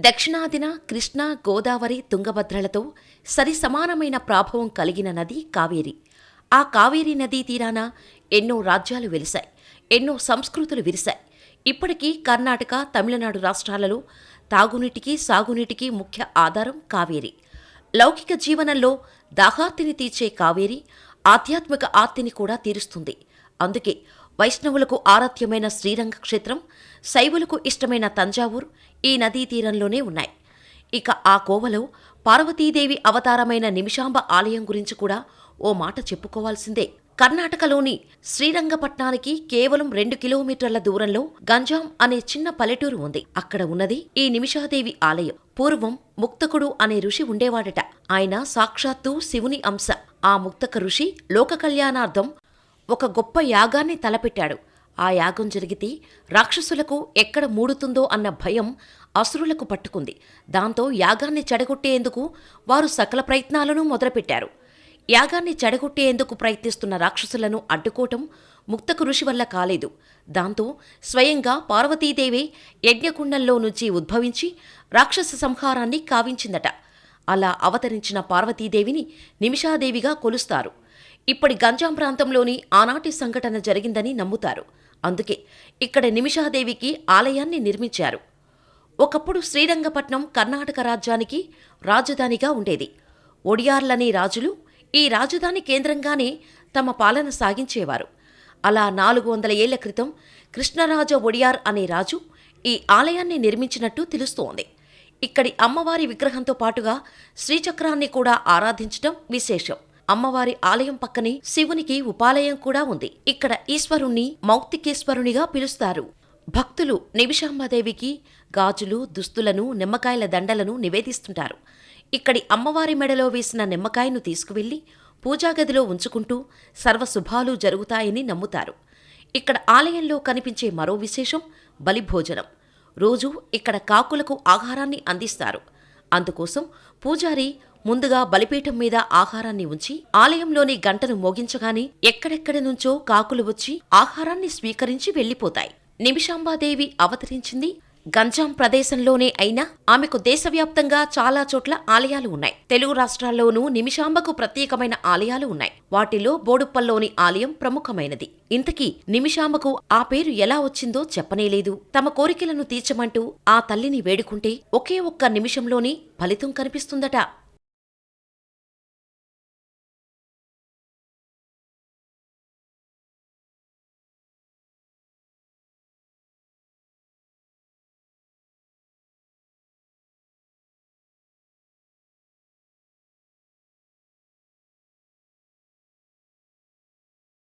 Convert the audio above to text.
దక్షిణాదిన కృష్ణా గోదావరి తుంగభద్రలతో సరిసమానమైన ప్రాభవం కలిగిన నది కావేరి. ఆ కావేరీ నదీ తీరాన ఎన్నో రాజ్యాలు వెలిశాయి ఎన్నో సంస్కృతులు విరిశాయి. ఇప్పటికీ కర్ణాటక తమిళనాడు రాష్ట్రాలలో తాగునీటికి సాగునీటికి ముఖ్య ఆధారం కావేరి. లౌకిక జీవనంలో దాహార్తిని తీర్చే కావేరి ఆధ్యాత్మిక ఆర్తిని కూడా తీరుస్తుంది. అందుకే వైష్ణవులకు ఆరాధ్యమైన శ్రీరంగ క్షేత్రం శైవులకు ఇష్టమైన తంజావూర్ ఈ నదీ తీరంలోనే ఉన్నాయి. ఇక ఆ కోవలో పార్వతీదేవి అవతారమైన నిమిషాంబ ఆలయం గురించి కూడా ఓ మాట చెప్పుకోవాల్సిందే. కర్ణాటకలోని శ్రీరంగపట్నానికి కేవలం రెండు కిలోమీటర్ల దూరంలో గంజాం అనే చిన్న పల్లెటూరు ఉంది. అక్కడ ఉన్నది ఈ నిమిషాదేవి ఆలయం. పూర్వం ముక్తకుడు అనే ఋషి ఉండేవాడట. ఆయన సాక్షాత్తు శివుని అంశ. ఆ ముక్తక ఋషి లోక కళ్యాణార్థం ఒక గొప్ప యాగాన్ని తలపెట్టాడు. ఆ యాగం జరిగితే రాక్షసులకు ఎక్కడ మూడుతుందో అన్న భయం అసురులకు పట్టుకుంది. దాంతో యాగాన్ని చెడగొట్టేందుకు వారు సకల ప్రయత్నాలను మొదలుపెట్టారు. యాగాన్ని చెడగొట్టేందుకు ప్రయత్నిస్తున్న రాక్షసులను అడ్డుకోవటం ముక్తకు ఋషి వల్ల కాలేదు. దాంతో స్వయంగా పార్వతీదేవి యజ్ఞకుండంలో నుంచి ఉద్భవించి రాక్షస సంహారాన్ని కావించిందట. అలా అవతరించిన పార్వతీదేవిని నిమిషాదేవిగా కొలుస్తారు. ఇప్పటి గంజాం ప్రాంతంలోని ఆనాటి సంఘటన జరిగిందని నమ్ముతారు. అందుకే ఇక్కడ నిమిషాదేవికి ఆలయాన్ని నిర్మించారు. ఒకప్పుడు శ్రీరంగపట్నం కర్ణాటక రాజ్యానికి రాజధానిగా ఉండేది. ఒడియార్లనే రాజులు ఈ రాజధాని కేంద్రంగానే తమ పాలన సాగించేవారు. అలా నాలుగు వందల ఏళ్ళ క్రితం కృష్ణరాజ ఒడియార్ అనే రాజు ఈ ఆలయాన్ని నిర్మించినట్టు తెలుస్తోంది. ఇక్కడి అమ్మవారి విగ్రహంతో పాటుగా శ్రీచక్రాన్ని కూడా ఆరాధించడం విశేషం. అమ్మవారి ఆలయం పక్కనే శివునికి ఉపాలయం కూడా ఉంది. ఇక్కడ ఈశ్వరుణ్ణి మౌక్తికేశ్వరునిగా పిలుస్తారు. భక్తులు నిమిషాంబాదేవికి గాజులు దుస్తులను నిమ్మకాయల దండలను నివేదిస్తుంటారు. ఇక్కడి అమ్మవారి మెడలో వేసిన నిమ్మకాయను తీసుకువెళ్ళి పూజాగదిలో ఉంచుకుంటూ సర్వశుభాలు జరుగుతాయని నమ్ముతారు. ఇక్కడ ఆలయంలో కనిపించే మరో విశేషం బలిభోజనం. రోజు ఇక్కడ కాకులకు ఆహారాన్ని అందిస్తారు. అందుకోసం పూజారి ముందుగా బలిపీఠం మీద ఆహారాన్ని ఉంచి ఆలయంలోని గంటను మోగించగానే ఎక్కడెక్కడి నుంచో కాకులు వచ్చి ఆహారాన్ని స్వీకరించి వెళ్ళిపోతాయి నిమిషాంబాదేవి అవతరించింది. గంజాం ప్రదేశంలోనే అయినా ఆమెకు దేశవ్యాప్తంగా చాలా చోట్ల ఆలయాలు ఉన్నాయి. తెలుగు రాష్ట్రాల్లోనూ నిమిషాంబకు ప్రత్యేకమైన ఆలయాలు ఉన్నాయి. వాటిలో బోడుప్పల్లోని ఆలయం ప్రముఖమైనది. ఇంతకీ నిమిషాంబకు ఆ పేరు ఎలా వచ్చిందో చెప్పనేలేదు. తమ కోరికలను తీర్చమంటూ ఆ తల్లిని వేడుకుంటే ఒకే ఒక్క నిమిషంలోనే ఫలితం కనిపిస్తుందట.